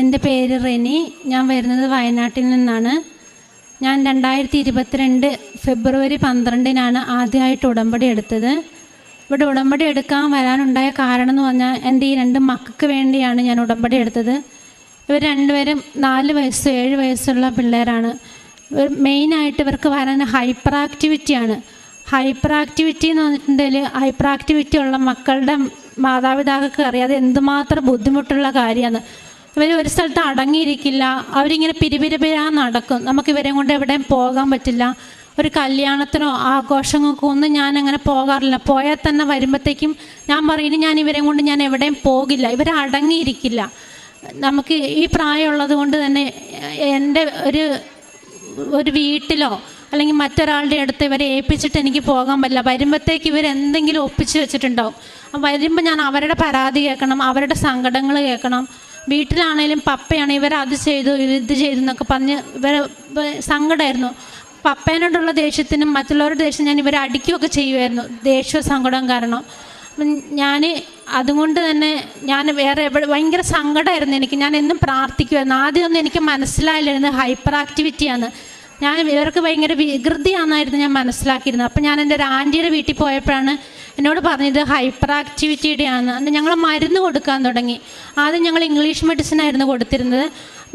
എന്റെ പേര് റെനി. ഞാൻ വരുന്നത് വയനാട്ടിൽ നിന്നാണ്. ഞാൻ രണ്ടായിരത്തി ഇരുപത്തിരണ്ട് ഫെബ്രുവരി പന്ത്രണ്ടിനാണ് ആദ്യമായിട്ട് ഉടമ്പടി എടുത്തത്. ഇവിടെ ഉടമ്പടി എടുക്കാൻ വരാനുണ്ടായ കാരണം എന്ന് പറഞ്ഞാൽ എന്റെ ഈ രണ്ട് മക്കൾക്ക് വേണ്ടിയാണ് ഞാൻ ഉടമ്പടി എടുത്തത്. ഇവർ രണ്ടുപേരും നാല് വയസ്സ് ഏഴ് വയസ്സുള്ള പിള്ളേരാണ്. മെയിനായിട്ട് ഇവർക്ക് വരാൻ ഹൈപ്പർ ആക്ടിവിറ്റിയാണ് ഹൈപ്പർ ആക്ടിവിറ്റി എന്ന് പറഞ്ഞിട്ടുണ്ടെങ്കിൽ ഹൈപ്പർ ആക്ടിവിറ്റി ഉള്ള മക്കളുടെ മാതാപിതാക്കൾക്ക് അറിയാതെ എന്തുമാത്രം ബുദ്ധിമുട്ടുള്ള കാര്യമാണ്. ഇവർ ഒരു സ്ഥലത്ത് അടങ്ങിയിരിക്കില്ല. അവരിങ്ങനെ പിരിപിരിപിരാ നടക്കും. നമുക്ക് ഇവരെ കൊണ്ട് എവിടെയും പോകാൻ പറ്റില്ല. ഒരു കല്യാണത്തിനോ ആഘോഷങ്ങൾക്കോ ഒന്നും ഞാൻ അങ്ങനെ പോകാറില്ല. പോയാൽ തന്നെ വരുമ്പോഴത്തേക്കും ഞാൻ പറയുന്നത് ഞാൻ ഇവരെ കൊണ്ട് ഞാൻ എവിടെയും പോകില്ല. ഇവർ അടങ്ങിയിരിക്കില്ല. നമുക്ക് ഈ പ്രായമുള്ളത് കൊണ്ട് തന്നെ എന്റെ ഒരു ഒരു വീട്ടിലോ അല്ലെങ്കിൽ മറ്റൊരാളുടെ അടുത്ത് ഇവരെ ഏൽപ്പിച്ചിട്ട് എനിക്ക് പോകാൻ പറ്റില്ല. വരുമ്പോഴത്തേക്ക് ഇവർ എന്തെങ്കിലും ഒപ്പിച്ച് വെച്ചിട്ടുണ്ടാവും. വരുമ്പോൾ ഞാൻ അവരുടെ പരാതി കേൾക്കണം അവരുടെ സങ്കടങ്ങൾ കേൾക്കണം. വീട്ടിലാണേലും പപ്പയാണെങ്കിൽ ഇവർ അത് ചെയ്തു ഇത് ചെയ്തു എന്നൊക്കെ പറഞ്ഞ് ഇവർ സങ്കടമായിരുന്നു പപ്പേനോടുള്ള ദേഷ്യത്തിനും മറ്റുള്ളവരുടെ ദേഷ്യം ഞാൻ ഇവരെ അടിക്കുകയൊക്കെ ചെയ്യുമായിരുന്നു ദേഷ്യവും സങ്കടവും കാരണം. ഞാൻ അതുകൊണ്ട് തന്നെ ഞാൻ വേറെ എവിടെ ഭയങ്കര സങ്കടമായിരുന്നു എനിക്ക്. ഞാൻ എന്നും പ്രാർത്ഥിക്കുമായിരുന്നു ആദ്യമൊന്നും എനിക്ക് മനസ്സിലായില്ലായിരുന്നു. ഹൈപ്പർ ആക്ടിവിറ്റിയാണ്. ഞാൻ ഇവർക്ക് ഭയങ്കര വികൃതിയാണെന്നായിരുന്നു ഞാൻ മനസ്സിലാക്കിയിരുന്നത്. അപ്പം ഞാൻ എന്റെ ഒരു ആന്റിയുടെ വീട്ടിൽ പോയപ്പോഴാണ് എന്നോട് പറഞ്ഞത് ഹൈപ്പർ ആക്ടിവിറ്റിയുടെയാണ് അന്ന് ഞങ്ങൾ മരുന്ന് കൊടുക്കാൻ തുടങ്ങി. ആദ്യം ഞങ്ങൾ ഇംഗ്ലീഷ് മെഡിസിൻ ആയിരുന്നു കൊടുത്തിരുന്നത്.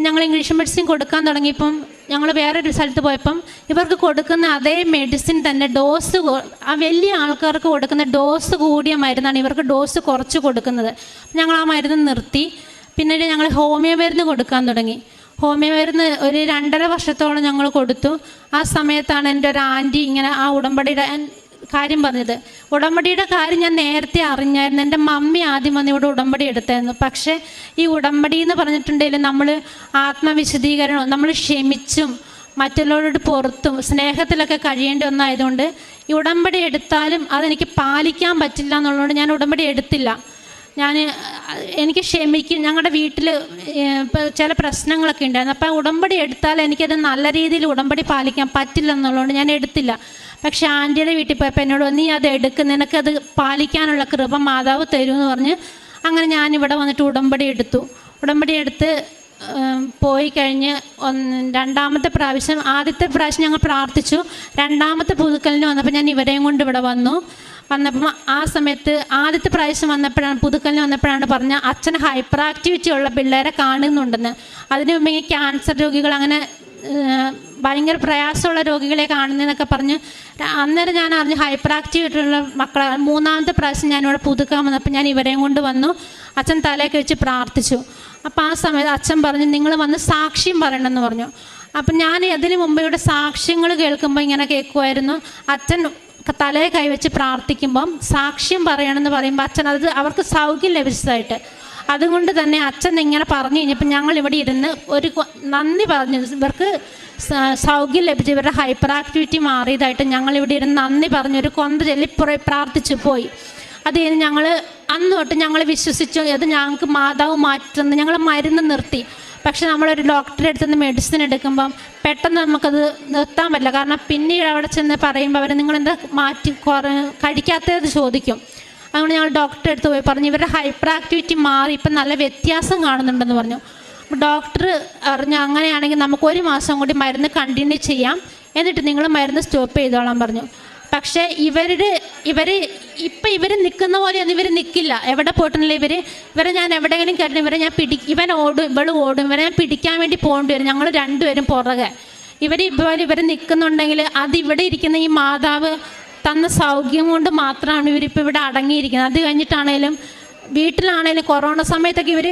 ഞങ്ങൾ ഇംഗ്ലീഷ് മെഡിസിൻ കൊടുക്കാൻ തുടങ്ങിയപ്പം ഞങ്ങൾ വേറൊരു സ്ഥലത്ത് പോയപ്പം ഇവർക്ക് കൊടുക്കുന്ന അതേ മെഡിസിൻ തന്നെ ഡോസ് ആ വലിയ ആൾക്കാർക്ക് കൊടുക്കുന്ന ഡോസ് കൂടിയ മരുന്നാണ് ഇവർക്ക് ഡോസ് കുറച്ച് കൊടുക്കുന്നത്. ഞങ്ങൾ ആ മരുന്ന് നിർത്തി. പിന്നീട് ഞങ്ങൾ ഹോമിയോ മരുന്ന് കൊടുക്കാൻ തുടങ്ങി. ഹോമിയോ മരുന്ന് ഒരു രണ്ടര വർഷത്തോളം ഞങ്ങൾ കൊടുത്തു. ആ സമയത്താണ് എന്റെ ഒരു ആന്റി ഇങ്ങനെ ആ ഉടമ്പടിയുടെ കാര്യം പറഞ്ഞത്. ഉടമ്പടിയുടെ കാര്യം ഞാൻ നേരത്തെ അറിഞ്ഞായിരുന്നു. എന്റെ മമ്മി ആദ്യം വന്ന് ഇവിടെ ഉടമ്പടി എടുത്തായിരുന്നു. പക്ഷേ ഈ ഉടമ്പടി എന്ന് പറഞ്ഞിട്ടുണ്ടെങ്കിൽ നമ്മൾ ആത്മവിശദീകരണം നമ്മൾ ക്ഷമിച്ചും മറ്റുള്ളവരോട് പുറത്തും സ്നേഹത്തിലൊക്കെ കഴിയേണ്ട ഒന്നായതുകൊണ്ട് ഈ ഉടമ്പടി എടുത്താലും അതെനിക്ക് പാലിക്കാൻ പറ്റില്ല എന്നുള്ളതുകൊണ്ട് ഞാൻ ഉടമ്പടി എടുത്തില്ല. ഞാൻ എനിക്ക് ക്ഷമിക്കും. ഞങ്ങളുടെ വീട്ടിൽ ചില പ്രശ്നങ്ങളൊക്കെ ഉണ്ടായിരുന്നു അപ്പോൾ ഉടമ്പടി എടുത്താൽ എനിക്കത് നല്ല രീതിയിൽ ഉടമ്പടി പാലിക്കാൻ പറ്റില്ല എന്നുള്ളതുകൊണ്ട് ഞാൻ എടുത്തില്ല. പക്ഷെ ആന്റിയുടെ വീട്ടിൽ പോയപ്പോൾ എന്നോട് നീ അത് എടുക്ക്. നിനക്കത് പാലിക്കാനുള്ള കൃപ മാതാവ് എന്ന് പറഞ്ഞ് അങ്ങനെ ഞാനിവിടെ വന്നിട്ട് ഉടമ്പടി എടുത്തു. ഉടമ്പടി എടുത്ത് പോയി കഴിഞ്ഞ് ഒന്ന് രണ്ടാമത്തെ പ്രാവശ്യം ആദ്യത്തെ പ്രാവശ്യം ഞങ്ങൾ പ്രാർത്ഥിച്ചു. രണ്ടാമത്തെ പുതുക്കലിന് വന്നപ്പോൾ ഞാൻ ഇവരെയും കൊണ്ട് ഇവിടെ വന്നു. വന്നപ്പം ആ സമയത്ത് ആദ്യത്തെ പ്രാവശ്യം വന്നപ്പോഴാണ് പുതുക്കലിന് വന്നപ്പോഴാണ് പറഞ്ഞ അച്ഛൻ ഹൈപ്പർ ആക്ടിവിറ്റി ഉള്ള പിള്ളേരെ കാണുന്നുണ്ടെന്ന്. അതിന് മുമ്പ് ഈ ക്യാൻസർ രോഗികൾ അങ്ങനെ ഭയങ്കര പ്രയാസമുള്ള രോഗികളെ കാണുന്നതെന്നൊക്കെ പറഞ്ഞ് അന്നേരം ഞാൻ അറിഞ്ഞു ഹൈപ്പർ ആക്റ്റീവായിട്ടുള്ള മക്കളെ മൂന്നാമത്തെ പ്രാവശ്യം ഞാനിവിടെ പുതുക്കാൻ വന്നപ്പോൾ ഞാൻ ഇവരെയും കൊണ്ട് വന്നു അച്ഛൻ തലയൊക്കെ വെച്ച് പ്രാർത്ഥിച്ചു. അപ്പോൾ ആ സമയത്ത് അച്ഛൻ പറഞ്ഞു നിങ്ങൾ വന്ന് സാക്ഷ്യം പറയണമെന്ന് പറഞ്ഞു. അപ്പം ഞാൻ അതിന് മുമ്പ് ഇവിടെ സാക്ഷ്യങ്ങൾ കേൾക്കുമ്പോൾ ഇങ്ങനെ കേൾക്കുമായിരുന്നു അച്ഛൻ തലയെ കൈവച്ച് പ്രാർത്ഥിക്കുമ്പം സാക്ഷ്യം പറയണമെന്ന് പറയുമ്പോൾ അച്ഛൻ അത് അവർക്ക് സൗഖ്യം ലഭിച്ചതായിട്ട്. അതുകൊണ്ട് തന്നെ അച്ഛൻ ഇങ്ങനെ പറഞ്ഞു കഴിഞ്ഞപ്പോൾ ഞങ്ങൾ ഇവിടെ ഇരുന്ന് ഒരു നന്ദി പറഞ്ഞു. ഇവർക്ക് സൗഖ്യം ലഭിച്ചു. ഇവരുടെ ഹൈപ്പർ ആക്ടിവിറ്റി മാറിയതായിട്ട് ഞങ്ങൾ ഇവിടെ ഇരുന്ന് നന്ദി പറഞ്ഞു. ഒരു കൊന്ത ചൊല്ലി പ്രാർത്ഥിച്ചു പോയി. അത് കഴിഞ്ഞ് ഞങ്ങൾ അന്ന് തൊട്ട് ഞങ്ങൾ വിശ്വസിച്ചു. അത് ഞങ്ങൾക്ക് മാതാവ് മാറ്റുന്നു. ഞങ്ങൾ മരുന്ന് നിർത്തി. പക്ഷെ നമ്മളൊരു ഡോക്ടറെ അടുത്ത് നിന്ന് മെഡിസിൻ എടുക്കുമ്പം പെട്ടെന്ന് നമുക്കത് നിർത്താൻ പറ്റില്ല. കാരണം പിന്നീട് അവിടെ ചെന്ന് പറയുമ്പോൾ അവർ നിങ്ങളെന്താ മാറ്റി കുറ കഴിക്കാത്തത് ചോദിക്കും. അതുകൊണ്ട് ഞങ്ങൾ ഡോക്ടറെ അടുത്ത് പോയി പറഞ്ഞു ഇവരുടെ ഹൈപ്പർ ആക്ടിവിറ്റി മാറി ഇപ്പം നല്ല വ്യത്യാസം കാണുന്നുണ്ടെന്ന് പറഞ്ഞു. ഡോക്ടർ പറഞ്ഞു അങ്ങനെയാണെങ്കിൽ നമുക്ക് ഒരു മാസം കൂടി മരുന്ന് കണ്ടിന്യൂ ചെയ്യാം. എന്നിട്ട് നിങ്ങൾ മരുന്ന് സ്റ്റോപ്പ് ചെയ്തോളാൻ പറഞ്ഞു. പക്ഷേ ഇവരുടെ ഇവർ ഇപ്പം ഇവർ നിൽക്കുന്ന പോലെയൊന്നും ഇവർ നിൽക്കില്ല എവിടെ പോയിട്ടുണ്ടെങ്കിൽ ഇവർ ഇവരെ ഞാൻ എവിടെയെങ്കിലും കയറി ഇവരെ ഞാൻ പിടി ഇവൻ ഓടും ഇവൾ ഓടും ഇവരെ ഞാൻ പിടിക്കാൻ വേണ്ടി പോകേണ്ടി വരും. ഞങ്ങൾ രണ്ടുപേരും പുറകെ. ഇവർ ഇതുപോലെ ഇവർ നിൽക്കുന്നുണ്ടെങ്കിൽ അത് ഇവിടെ ഇരിക്കുന്ന ഈ മാതാവ് തന്ന സൗഖ്യം കൊണ്ട് മാത്രമാണ് ഇവരിപ്പോൾ ഇവിടെ അടങ്ങിയിരിക്കുന്നത്. അത് കഴിഞ്ഞിട്ടാണേലും വീട്ടിലാണേലും കൊറോണ സമയത്തൊക്കെ ഇവർ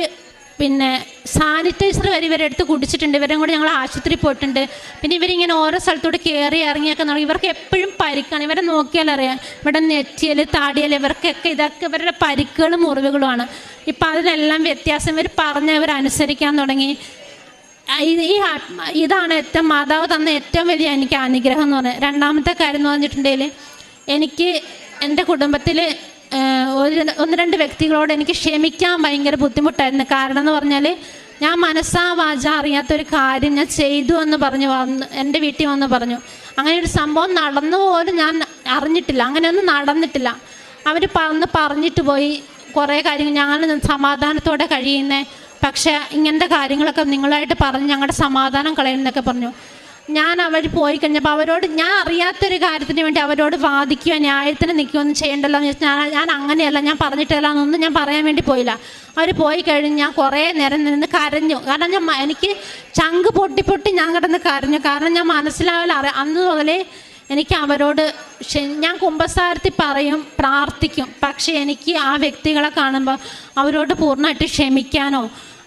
പിന്നെ സാനിറ്റൈസർ വരെ ഇവരെടുത്ത് കുടിച്ചിട്ടുണ്ട്. ഇവരും കൂടെ ഞങ്ങൾ ആശുപത്രി പോയിട്ടുണ്ട്. പിന്നെ ഇവരിങ്ങനെ ഓരോ സ്ഥലത്തോട് കയറി ഇറങ്ങിയൊക്കെ നടക്കും ഇവർക്ക് എപ്പോഴും പരിക്കാണ്. ഇവരെ നോക്കിയാൽ അറിയാം ഇവിടെ നെറ്റിയൽ താടിയൽ ഇവർക്കൊക്കെ ഇതൊക്കെ ഇവരുടെ പരിക്കുകളും മുറിവുകളുമാണ്. ഇപ്പം അതിനെല്ലാം വ്യത്യാസം ഇവർ പറഞ്ഞ് ഇവർ അനുസരിക്കാൻ തുടങ്ങി. ഈ ഇതാണ് ഏറ്റവും മാതാവ് തന്ന ഏറ്റവും വലിയ എനിക്ക് അനുഗ്രഹം എന്ന് പറയുന്നത് രണ്ടാമത്തെ കാര്യം എന്ന് പറഞ്ഞിട്ടുണ്ടെങ്കിൽ എനിക്ക് എന്റെ കുടുംബത്തിൽ ഒരു ഒന്ന് രണ്ട് വ്യക്തികളോട് എനിക്ക് ക്ഷമിക്കാൻ ഭയങ്കര ബുദ്ധിമുട്ടായിരുന്നു. കാരണം എന്ന് പറഞ്ഞാൽ ഞാൻ മനസ്സാ വാച അറിയാത്തൊരു കാര്യം ഞാൻ ചെയ്തു എന്ന് പറഞ്ഞു വന്ന് എന്റെ വീട്ടിൽ വന്ന് പറഞ്ഞു. അങ്ങനെ ഒരു സംഭവം നടന്നു പോലും ഞാൻ അറിഞ്ഞിട്ടില്ല. അങ്ങനെയൊന്നും നടന്നിട്ടില്ല. അവർ പറഞ്ഞ് പറഞ്ഞിട്ട് പോയി. കുറേ കാര്യങ്ങൾ ഞങ്ങൾ സമാധാനത്തോടെ കഴിയുന്നേ. പക്ഷേ ഇങ്ങനത്തെ കാര്യങ്ങളൊക്കെ നിങ്ങളായിട്ട് പറഞ്ഞ് ഞങ്ങളുടെ സമാധാനം കളയുന്നൊക്കെ പറഞ്ഞു. ഞാൻ അവർ പോയി കഴിഞ്ഞപ്പോൾ അവരോട് ഞാൻ അറിയാത്തൊരു കാര്യത്തിന് വേണ്ടി അവരോട് വാദിക്കുകയോ ന്യായത്തിന് നിൽക്കുകയൊന്നും ചെയ്യണ്ടല്ലോ എന്ന് ഞാൻ ഞാൻ അങ്ങനെയല്ല ഞാൻ പറഞ്ഞിട്ടില്ല എന്നൊന്നും ഞാൻ പറയാൻ വേണ്ടി പോയില്ല. അവർ പോയി കഴിഞ്ഞ് ഞാൻ കുറേ നേരം നിന്ന് കരഞ്ഞു. കാരണം ഞാൻ എനിക്ക് ചങ്ക് പൊട്ടി പൊട്ടി ഞാൻ കിടന്ന് കരഞ്ഞു. കാരണം ഞാൻ മനസ്സിലാവില്ല അറിയാം അന്ന് മുതലേ എനിക്ക് അവരോട് ഞാൻ കുമ്പസാരത്തിൽ പറയും പ്രാർത്ഥിക്കും. പക്ഷേ എനിക്ക് ആ വ്യക്തികളെ കാണുമ്പോൾ അവരോട് പൂർണമായിട്ട് ക്ഷമിക്കാനോ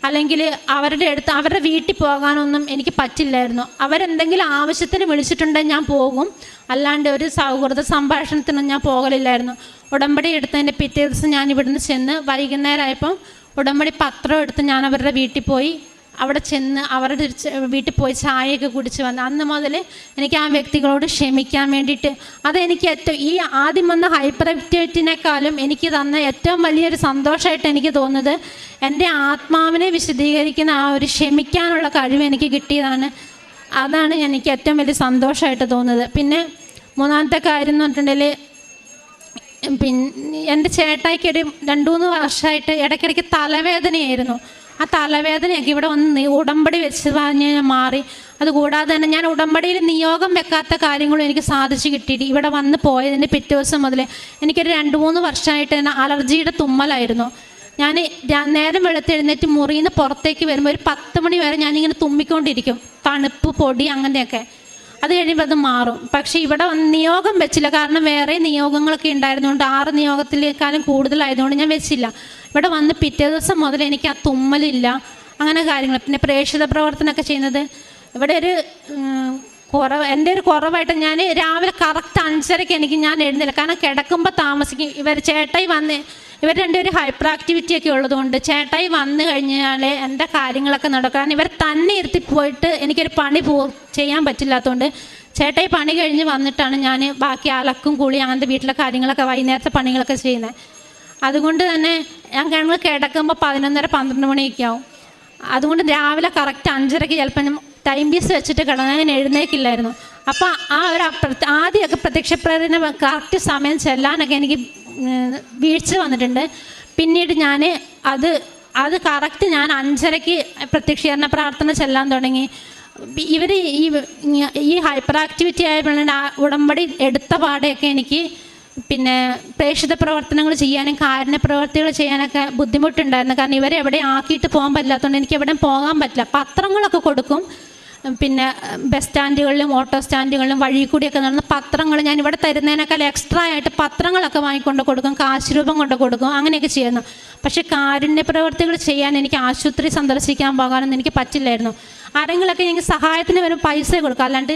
അല്ലെങ്കിൽ അവരുടെ അടുത്ത് അവരുടെ വീട്ടിൽ പോകാനൊന്നും എനിക്ക് പറ്റില്ലായിരുന്നു. അവരെന്തെങ്കിലും ആവശ്യത്തിന് വിളിച്ചിട്ടുണ്ടെങ്കിൽ ഞാൻ പോകും. അല്ലാണ്ട് ഒരു സൗഹൃദ സംഭാഷണത്തിനൊന്നും ഞാൻ പോകലില്ലായിരുന്നു. ഉടമ്പടി എടുത്തതിന്റെ പിറ്റേ ദിവസം ഞാൻ ഇവിടുന്ന് ചെന്ന് വൈകുന്നേരമായപ്പം ഉടമ്പടി പത്രം എടുത്ത് ഞാൻ അവരുടെ വീട്ടിൽ പോയി. അവിടെ ചെന്ന് അവരുടെ വീട്ടിൽ പോയി ചായയൊക്കെ കുടിച്ച് വന്ന് അന്ന് മുതൽ എനിക്ക് ആ വ്യക്തികളോട് ക്ഷമിക്കാൻ വേണ്ടിയിട്ട് അതെനിക്ക് ഏറ്റവും ഈ ആദ്യം വന്ന ഹൈപ്പർ ആക്ടിവിറ്റിനേക്കാളും എനിക്ക് തന്ന ഏറ്റവും വലിയൊരു സന്തോഷമായിട്ട് എനിക്ക് തോന്നുന്നത് എന്റെ ആത്മാവിനെ വിശദീകരിക്കുന്ന ആ ഒരു ക്ഷമിക്കാനുള്ള കഴിവ് എനിക്ക് കിട്ടിയതാണ്. അതാണ് എനിക്ക് ഏറ്റവും വലിയ സന്തോഷമായിട്ട് തോന്നുന്നത്. പിന്നെ മൂന്നാമത്തെ കാര്യം എന്ന് പറഞ്ഞിട്ടുണ്ടെങ്കിൽ പിന്നെ എന്റെ ചേട്ടായിക്കൊരു രണ്ട് മൂന്ന് വർഷമായിട്ട് ഇടയ്ക്കിടയ്ക്ക് തലവേദനയായിരുന്നു. ആ തലവേദനയൊക്കെ ഇവിടെ വന്ന് ഉടമ്പടി വെച്ച് പറഞ്ഞ് മാറി. അതുകൂടാതെ തന്നെ ഞാൻ ഉടമ്പടിയിൽ നിയോഗം വെക്കാത്ത കാര്യങ്ങളും എനിക്ക് സാധിച്ചു കിട്ടിയിട്ട് ഇവിടെ വന്ന് പോയതിന്റെ പിറ്റേ ദിവസം മുതൽ എനിക്കൊരു രണ്ട് മൂന്ന് വർഷമായിട്ട് തന്നെ അലർജിയുടെ തുമ്മലായിരുന്നു. ഞാൻ നേരം വെളുത്തെഴുന്നേറ്റ് മുറിയിൽ നിന്ന് പുറത്തേക്ക് വരുമ്പോൾ ഒരു പത്ത് മണി വരെ ഞാനിങ്ങനെ തുമ്മിക്കൊണ്ടിരിക്കും. തണുപ്പ് പൊടി അങ്ങനെയൊക്കെ. അത് കഴിയുമ്പോൾ അത് മാറും. പക്ഷേ ഇവിടെ നിയോഗം വെച്ചില്ല. കാരണം വേറെ നിയോഗങ്ങളൊക്കെ ഉണ്ടായിരുന്നുകൊണ്ട് ആറ് നിയോഗത്തിലേക്കാളും കൂടുതലായതുകൊണ്ട് ഞാൻ വെച്ചില്ല. ഇവിടെ വന്ന് പിറ്റേ ദിവസം മുതൽ എനിക്ക് ആ തുമ്മലില്ല. അങ്ങനെ കാര്യങ്ങൾ. പിന്നെ പ്രേക്ഷിത പ്രവർത്തനമൊക്കെ ചെയ്യുന്നത്. ഇവിടെ ഒരു കുറവ് എന്റെ ഒരു കുറവായിട്ട് ഞാൻ രാവിലെ കറക്റ്റ് അഞ്ചരയ്ക്ക് എനിക്ക് ഞാൻ എഴുന്നില്ല കാരണം കിടക്കുമ്പോൾ താമസിക്കും. ഇവർ ചേട്ടായി വന്ന് ഇവർ രണ്ടുപേരും ഹൈപ്പർ ആക്ടിവിറ്റി ഒക്കെ ഉള്ളതുകൊണ്ട് ചേട്ടായി വന്നു കഴിഞ്ഞാൽ എന്റെ കാര്യങ്ങളൊക്കെ നടക്കാൻ ഇവർ തന്നെ ഇരുത്തി പോയിട്ട് എനിക്കൊരു പണി പോ ചെയ്യാൻ പറ്റില്ലാത്തതുകൊണ്ട് ചേട്ടായി പണി കഴിഞ്ഞ് വന്നിട്ടാണ് ഞാൻ ബാക്കി അലക്കും കുളി അങ്ങനത്തെ വീട്ടിലെ കാര്യങ്ങളൊക്കെ വൈകുന്നേരത്തെ പണികളൊക്കെ ചെയ്യുന്നത്. അതുകൊണ്ട് തന്നെ ഞങ്ങൾ കിടക്കുമ്പോൾ പതിനൊന്നര പന്ത്രണ്ട് മണിയൊക്കെ ആവും അതുകൊണ്ട് രാവിലെ കറക്റ്റ് അഞ്ചരയ്ക്ക് ചിലപ്പം ടൈം പീസ് വെച്ചിട്ട് കിടന്നാൽ ഞാൻ എഴുന്നേക്കില്ലായിരുന്നു. അപ്പോൾ ആ ഒരു ആദ്യമൊക്കെ പ്രത്യക്ഷ പ്രേരണ കറക്റ്റ് സമയം ചെല്ലാനൊക്കെ എനിക്ക് വീഴ്ച വന്നിട്ടുണ്ട്. പിന്നീട് ഞാൻ അത് അത് കറക്റ്റ് ഞാൻ അഞ്ചരയ്ക്ക് പ്രത്യക്ഷീകരണ പ്രാർത്ഥന ചെല്ലാൻ തുടങ്ങി. ഇവർ ഈ ഈ ഹൈപ്പർ ആക്ടിവിറ്റി ആയപ്പോഴാണ് ഉടമ്പടി എടുത്ത പാടെയൊക്കെ എനിക്ക് പിന്നെ പ്രേക്ഷിത പ്രവർത്തനങ്ങൾ ചെയ്യാനും കാരുണ്യ പ്രവർത്തികൾ ചെയ്യാനൊക്കെ ബുദ്ധിമുട്ടുണ്ടായിരുന്നു. കാരണം ഇവരെ എവിടെ ആക്കിയിട്ട് പോകാൻ പറ്റില്ലാത്തതുകൊണ്ട് എനിക്ക് എവിടെയും പോകാൻ പറ്റില്ല. പത്രങ്ങളൊക്കെ കൊടുക്കും. പിന്നെ ബസ് സ്റ്റാൻഡുകളിലും ഓട്ടോ സ്റ്റാൻഡുകളിലും വഴി കൂടിയൊക്കെ നടന്ന് പത്രങ്ങൾ ഞാൻ ഇവിടെ തരുന്നതിനേക്കാൾ എക്സ്ട്രാ ആയിട്ട് പത്രങ്ങളൊക്കെ വാങ്ങിക്കൊണ്ട് കൊടുക്കും. കാശ് രൂപം കൊണ്ട് കൊടുക്കും. അങ്ങനെയൊക്കെ ചെയ്യുന്നു. പക്ഷേ കാരുണ്യ പ്രവർത്തികൾ ചെയ്യാൻ എനിക്ക് ആശുപത്രി സന്ദർശിക്കാൻ പോകാനൊന്നും എനിക്ക് പറ്റില്ലായിരുന്നു. ആരെങ്കിലൊക്കെ എനിക്ക് സഹായത്തിന് വരും പൈസ കൊടുക്കും. അല്ലാണ്ട്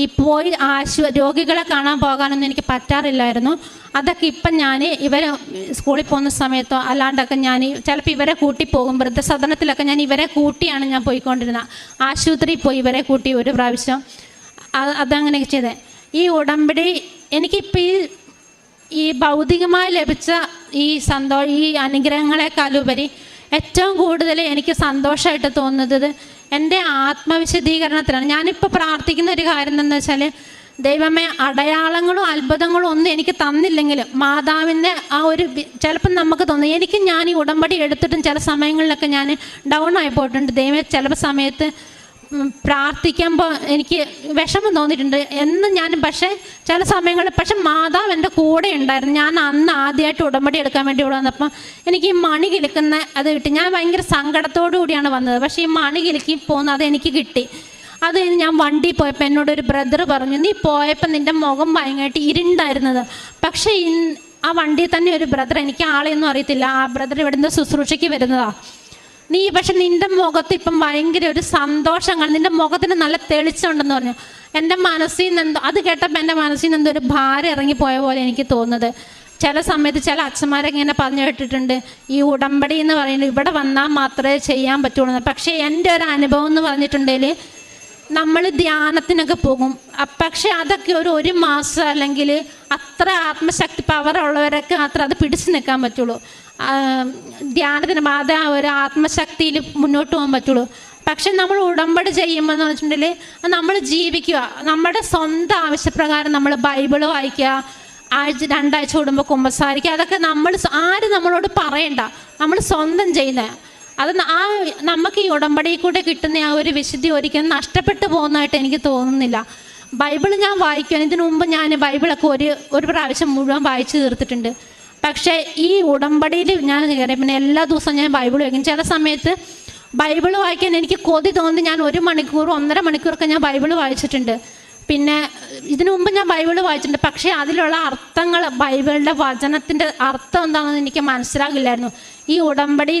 ഈ പോയി ആശു രോഗികളെ കാണാൻ പോകാനൊന്നും എനിക്ക് പറ്റാറില്ലായിരുന്നു. അതൊക്കെ ഇപ്പം ഞാൻ ഇവരെ സ്കൂളിൽ പോകുന്ന സമയത്തോ അല്ലാണ്ടൊക്കെ ഞാൻ ചിലപ്പോൾ ഇവരെ കൂട്ടി പോകും. വൃദ്ധസദനത്തിലൊക്കെ ഞാൻ ഇവരെ കൂട്ടിയാണ് ഞാൻ പോയിക്കൊണ്ടിരുന്നത്. ആശുപത്രിയിൽ പോയി ഇവരെ കൂട്ടി ഒരു പ്രാവശ്യം. അത് അതങ്ങനെ ചെയ്തത് ഈ ഉടമ്പടി എനിക്കിപ്പോൾ ഈ ഈ ഭൗതികമായി ലഭിച്ച ഈ സന്തോ ഈ അനുഗ്രഹങ്ങളെക്കാളുപരി ഏറ്റവും കൂടുതൽ എനിക്ക് സന്തോഷമായിട്ട് തോന്നുന്നത് എന്റെ ആത്മവിശദീകരണത്തിലാണ്. ഞാനിപ്പോൾ പ്രാർത്ഥിക്കുന്ന ഒരു കാര്യം എന്താണെന്ന് വെച്ചാൽ ദൈവമേ അടയാളങ്ങളും അത്ഭുതങ്ങളും ഒന്നും എനിക്ക് തന്നില്ലെങ്കിലും മാതാവിന്റെ ആ ഒരു ചിലപ്പം നമുക്ക് തോന്നും എനിക്ക് ഞാൻ ഈ ഉടമ്പടി എടുത്തിട്ടും ചില സമയങ്ങളിലൊക്കെ ഞാൻ ഡൗൺ ആയി പോയിട്ടുണ്ട്. ദൈവം ചില സമയത്ത് പ്രാർത്ഥിക്കുമ്പോൾ എനിക്ക് വിഷമം തോന്നിയിട്ടുണ്ട് എന്നും ഞാൻ പക്ഷേ ചില സമയങ്ങളിൽ പക്ഷെ മാതാവ് എന്റെ കൂടെ ഉണ്ടായിരുന്നു. ഞാൻ അന്ന് ആദ്യമായിട്ട് ഉടമ്പടി എടുക്കാൻ വേണ്ടി ഇവിടെ വന്നപ്പോൾ എനിക്ക് ഈ മണി കിലുക്കുന്ന അത് കിട്ടി. ഞാൻ ഭയങ്കര സങ്കടത്തോടു കൂടിയാണ് വന്നത്. പക്ഷേ ഈ മണി കിലുക്കി പോകുന്ന അത് എനിക്ക് കിട്ടി. അത് ഞാൻ വണ്ടി പോയപ്പോൾ എന്നോട് ഒരു ബ്രദർ പറഞ്ഞു നീ പോയപ്പോൾ നിന്റെ മുഖം ഭയങ്കരമായിട്ട് ഇരുണ്ടായിരുന്നത്. പക്ഷേ ആ വണ്ടിയിൽ തന്നെ ഒരു ബ്രദർ എനിക്ക് ആളെയൊന്നും അറിയത്തില്ല. ആ ബ്രദർ ഇവിടുന്ന് ശുശ്രൂഷയ്ക്ക് വരുന്നതാണ് നീ പക്ഷെ നിന്റെ മുഖത്ത് ഇപ്പം ഭയങ്കര ഒരു സന്തോഷം കാണും നിന്റെ മുഖത്തിന് നല്ല തെളിച്ചുണ്ടെന്ന് പറഞ്ഞു. എന്റെ മനസ്സിൽ നിന്ന് എന്തോ അത് കേട്ടപ്പോൾ എന്റെ മനസ്സിൽ നിന്ന് എന്തോ ഒരു ഭാരം ഇറങ്ങിപ്പോയ പോലെ എനിക്ക് തോന്നുന്നത്. ചില സമയത്ത് ചില അച്ഛന്മാരൊക്കെ ഇങ്ങനെ പറഞ്ഞു കേട്ടിട്ടുണ്ട് ഈ ഉടമ്പടി എന്ന് പറയുന്നത് ഇവിടെ വന്നാൽ മാത്രമേ ചെയ്യാൻ പറ്റുള്ളൂ. പക്ഷേ എന്റെ ഒരു അനുഭവം എന്ന് പറഞ്ഞിട്ടുണ്ടെങ്കിൽ നമ്മൾ ധ്യാനത്തിനൊക്കെ പോകും. പക്ഷെ അതൊക്കെ ഒരു ഒരു മാസം അല്ലെങ്കിൽ അത്ര ആത്മശക്തി പവർ ഉള്ളവരൊക്കെ മാത്രം അത് പിടിച്ചു നിൽക്കാൻ പറ്റുള്ളൂ. ധ്യാനത്തിന് അത് ഒരു ആത്മശക്തിയിൽ മുന്നോട്ട് പോകാൻ പറ്റുള്ളൂ. പക്ഷെ നമ്മൾ ഉടമ്പടി ചെയ്യുമ്പോൾ എന്ന് വെച്ചിട്ടുണ്ടെങ്കിൽ നമ്മൾ ജീവിക്കുക. നമ്മുടെ സ്വന്തം ആവശ്യപ്രകാരം നമ്മൾ ബൈബിൾ വായിക്കുക. ആഴ്ച രണ്ടാഴ്ച കൂടുമ്പോൾ കുമ്പസാരിക്കുക. അതൊക്കെ നമ്മൾ ആരും നമ്മളോട് പറയണ്ട. നമ്മൾ സ്വന്തം ചെയ്യുന്നത്. അത് ആ നമുക്ക് ഈ ഉടമ്പടി കൂടെ കിട്ടുന്ന ആ ഒരു വിശുദ്ധി ഒരിക്കലും നഷ്ടപ്പെട്ടു പോകുന്നതായിട്ട് എനിക്ക് തോന്നുന്നില്ല. ബൈബിൾ ഞാൻ വായിക്കാൻ ഇതിനു മുമ്പ് ഞാൻ ബൈബിളൊക്കെ ഒരു ഒരു പ്രാവശ്യം മുഴുവൻ വായിച്ചു തീർത്തിട്ടുണ്ട്. പക്ഷേ ഈ ഉടമ്പടിയിൽ ഞാൻ കയറി പിന്നെ എല്ലാ ദിവസവും ഞാൻ ബൈബിൾ വായിക്കും. ചില സമയത്ത് ബൈബിൾ വായിക്കാൻ എനിക്ക് കൊതി തോന്നി. ഞാൻ ഒരു മണിക്കൂർ ഒന്നര മണിക്കൂറൊക്കെ ഞാൻ ബൈബിൾ വായിച്ചിട്ടുണ്ട്. പിന്നെ ഇതിനു മുമ്പ് ഞാൻ ബൈബിൾ വായിച്ചിട്ടുണ്ട്. പക്ഷേ അതിലുള്ള അർത്ഥങ്ങൾ ബൈബിളിന്റെ വചനത്തിന്റെ അർത്ഥം എന്താണെന്ന് എനിക്ക് മനസ്സിലാകില്ലായിരുന്നു. ഈ ഉടമ്പടി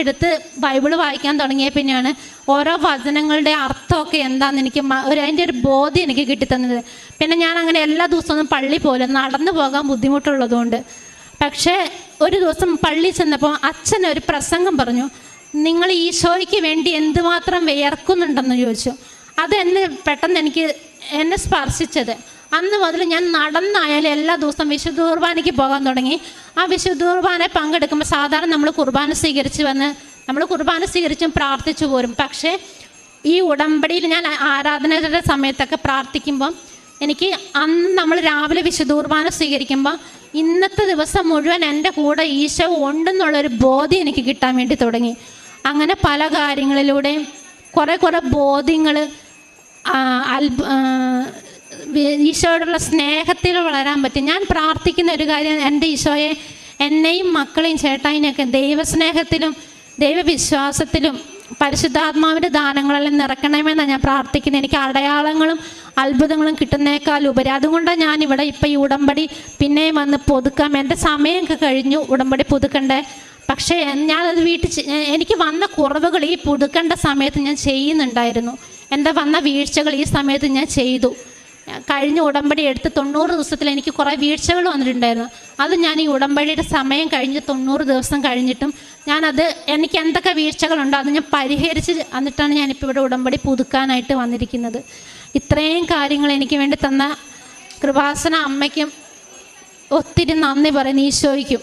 എടുത്ത് ബൈബിൾ വായിക്കാൻ തുടങ്ങിയ പിന്നെയാണ് ഓരോ വചനങ്ങളുടെ അർത്ഥമൊക്കെ എന്താണെന്ന് എനിക്ക് ഒരു അതിന്റെ ഒരു ബോധ്യം എനിക്ക് കിട്ടിത്തന്നത്. പിന്നെ ഞാൻ അങ്ങനെ എല്ലാ ദിവസവും പള്ളി പോലും നടന്നു പോകാൻ ബുദ്ധിമുട്ടുള്ളതുകൊണ്ട്. പക്ഷേ ഒരു ദിവസം പള്ളി ചെന്നപ്പോൾ അച്ഛൻ ഒരു പ്രസംഗം പറഞ്ഞു നിങ്ങൾ ഈശോയ്ക്ക് വേണ്ടി എന്തുമാത്രം വിയർക്കുന്നുണ്ടെന്ന് ചോദിച്ചു. അത് എന്നെ പെട്ടെന്ന് എനിക്ക് എന്നെ സ്പർശിച്ചത്. അന്ന് മുതൽ ഞാൻ നടന്നായാലും എല്ലാ ദിവസവും വിശുദ്ധ കുർബാനയ്ക്ക് പോകാൻ തുടങ്ങി. ആ വിശുദ്ധ കുർബാന പങ്കെടുക്കുമ്പോൾ സാധാരണ നമ്മൾ കുർബാന സ്വീകരിച്ച് വന്ന് നമ്മൾ കുർബാന സ്വീകരിച്ചും പ്രാർത്ഥിച്ചു പോരും. പക്ഷേ ഈ ഉടമ്പടിയിൽ ഞാൻ ആരാധനയുടെ സമയത്തൊക്കെ പ്രാർത്ഥിക്കുമ്പം എനിക്ക് അന്ന് നമ്മൾ രാവിലെ വിശുദ്ധ കുർബാന സ്വീകരിക്കുമ്പോൾ ഇന്നത്തെ ദിവസം മുഴുവൻ എന്റെ കൂടെ ഈശോ ഉണ്ടെന്നുള്ളൊരു ബോധ്യം എനിക്ക് കിട്ടാൻ വേണ്ടി തുടങ്ങി. അങ്ങനെ പല കാര്യങ്ങളിലൂടെയും കുറേ കുറേ ബോധ്യങ്ങൾ ഈശോയോടുള്ള സ്നേഹത്തിൽ വളരാൻ പറ്റും. ഞാൻ പ്രാർത്ഥിക്കുന്ന ഒരു കാര്യം എന്റെ ഈശോയെ എന്നെയും മക്കളെയും ചേട്ടായിനെയൊക്കെ ദൈവസ്നേഹത്തിലും ദൈവവിശ്വാസത്തിലും പരിശുദ്ധാത്മാവിന്റെ ദാനങ്ങളെല്ലാം നിറക്കണമെന്നാണ് ഞാൻ പ്രാർത്ഥിക്കുന്നത്. എനിക്ക് അടയാളങ്ങളും അത്ഭുതങ്ങളും കിട്ടുന്നേക്കാൾ ഉപരി. അതുകൊണ്ടാണ് ഞാൻ ഇവിടെ ഇപ്പം ഈ ഉടമ്പടി പിന്നെയും വന്ന് പുതുക്കാം. എന്റെ സമയമൊക്കെ കഴിഞ്ഞു ഉടമ്പടി പുതുക്കണ്ടേ. പക്ഷേ ഞാനത് വീട്ടിൽ എനിക്ക് വന്ന കുറവുകൾ ഈ പുതുക്കേണ്ട സമയത്ത് ഞാൻ ചെയ്യുന്നുണ്ടായിരുന്നു. എന്റെ വന്ന വീഴ്ചകൾ ഈ സമയത്ത് ഞാൻ ചെയ്തു. കഴിഞ്ഞ ഉടമ്പടി എടുത്ത് തൊണ്ണൂറ് ദിവസത്തിൽ എനിക്ക് കുറേ വീഴ്ചകൾ വന്നിട്ടുണ്ടായിരുന്നു. അത് ഞാൻ ഈ ഉടമ്പടിയുടെ സമയം കഴിഞ്ഞ് തൊണ്ണൂറ് ദിവസം കഴിഞ്ഞിട്ടും ഞാനത് എനിക്ക് എന്തൊക്കെ വീഴ്ചകളുണ്ടോ അത് ഞാൻ പരിഹരിച്ച് എന്നിട്ടാണ് ഞാനിപ്പോൾ ഇവിടെ ഉടമ്പടി പുതുക്കാനായിട്ട് വന്നിരിക്കുന്നത്. ഇത്രയും കാര്യങ്ങൾ എനിക്ക് വേണ്ടി തന്ന കൃപാസന അമ്മയ്ക്കും ഒത്തിരി നന്ദി പറയുന്നു. ഈശോയ്ക്കും.